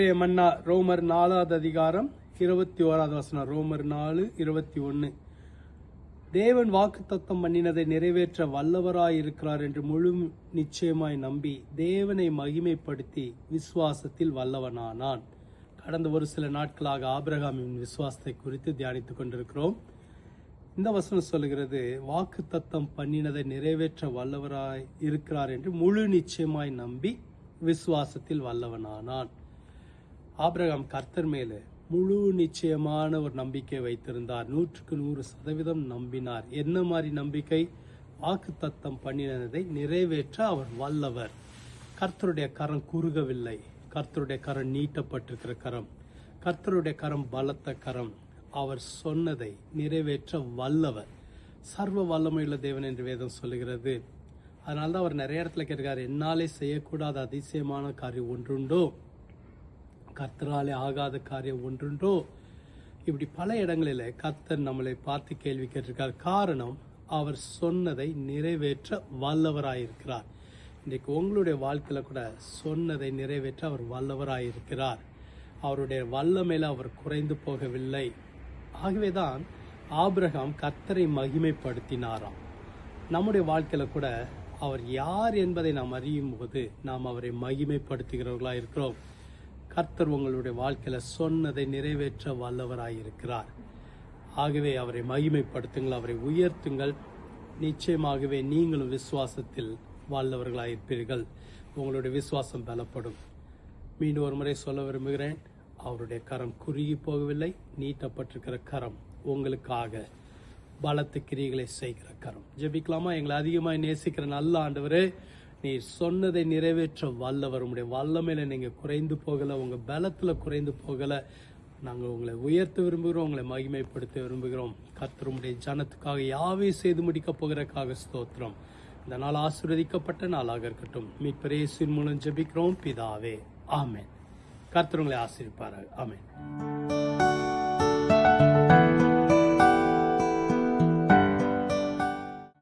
இன்றைய மன்னா ரோமர் நாலாவது அதிகாரம் இருபத்தி ஓராவது வசனம். ரோமர் நாலு இருபத்தி ஒன்னு. தேவன் வாக்குத்தத்தம் பண்ணினதை நிறைவேற்ற வல்லவராய் இருக்கிறார் என்று முழு நிச்சயமாய் நம்பி தேவனை மகிமைப்படுத்தி விசுவாசத்தில் வல்லவனானான். கடந்த ஒரு சில நாட்களாக ஆபிரகாமின் விசுவாசத்தை குறித்து தியானித்துக் கொண்டிருக்கிறோம். இந்த வசனம் சொல்லுகிறது வாக்கு தத்தம் பண்ணினதை நிறைவேற்ற வல்லவராய் இருக்கிறார் என்று முழு நிச்சயமாய் நம்பி விசுவாசத்தில் வல்லவனானான். ஆபிரகாம் கர்த்தர் மேலே முழு நிச்சயமான ஒரு நம்பிக்கை வைத்திருந்தார். நூற்றுக்கு நூறு சதவீதம் நம்பினார். என்ன மாதிரி நம்பிக்கை? வாக்கு தத்தம் பண்ணினதை நிறைவேற்ற அவர் வல்லவர். கர்த்தருடைய கரம் குறுகவில்லை. கர்த்தருடைய கரம் நீட்டப்பட்டிருக்கிற கரம். கர்த்தருடைய கரம் பலத்த கரம். அவர் சொன்னதை நிறைவேற்ற வல்லவர். சர்வ வல்லமையுள்ள தேவன் என்று வேதம் சொல்லுகிறது. அதனால தான் அவர் நிறைய இடத்துல கேட்கிறார் என்னாலே செய்யக்கூடாத அதிசயமான காரியம் ஒன்றுண்டோ? கர்த்தராலே ஆகாத காரியம் ஒன்றுண்டோ? இப்படி பல இடங்களில் கர்த்தர் நம்மளை பார்த்து கேள்வி கேட்டிருக்கார். காரணம் அவர் சொன்னதை நிறைவேற்ற வல்லவராயிருக்கிறார். இன்றைக்கு உங்களுடைய வாழ்க்கையில் கூட சொன்னதை நிறைவேற்ற அவர் வல்லவராயிருக்கிறார். அவருடைய வல்லமையில் அவர் குறைந்து போகவில்லை. ஆகவேதான் ஆபிரகாம் கர்த்தரை மகிமைப்படுத்தினாராம். நம்முடைய வாழ்க்கையில் கூட அவர் யார் என்பதை நாம் அறியும் போது நாம் அவரை மகிமைப்படுத்துகிறவர்களாக இருக்கிறோம் கர்த்தர் உங்களுடைய வாழ்க்கையில் சொன்னதை நிறைவேற்ற வல்லவராயிருக்கிறார். ஆகவே அவரை மகிமைப்படுத்துங்கள் அவரை உயர்த்துங்கள். நிச்சயமாகவே நீங்களும் விசுவாசத்தில் வாழ்ந்தவர்களாயிருப்பீர்கள் உங்களுடைய விசுவாசம் பலப்படும். மீண்டும் ஒரு முறை சொல்ல விரும்புகிறேன் அவருடைய கரம் குறுகி போகவில்லை நீட்டப்பட்டிருக்கிற கரம் உங்களுக்காக பலத்து கிரிகளை செய்கிற கரம். ஜெபிக்கலாமா? எங்களை அதிகமாக நேசிக்கிற நல்ல ஆண்டவரே நீர் சொன்னதை நிறைவேற்ற வல்லவர். உங்களுடைய வல்லமையில நீங்கள் குறைந்து போகலை உங்கள் பலத்தில் குறைந்து போகலை. நாங்கள் உங்களை உயர்த்த விரும்புகிறோம் உங்களை மகிமைப்படுத்த விரும்புகிறோம். கர்த்தருடைய ஜனத்துக்காக யாவே செய்து முடிக்கப் போகிறக்காக ஸ்தோத்திரம். இந்த நாள் ஆசீர்வதிக்கப்பட்ட நாளாக இருக்கட்டும். மீட்பரேசின் மூலம் ஜெபிக்கிறோம். பிதாவே ஆமேன். கர்த்தர் உங்களை ஆசிரிப்பார்கள் ஆமேன்.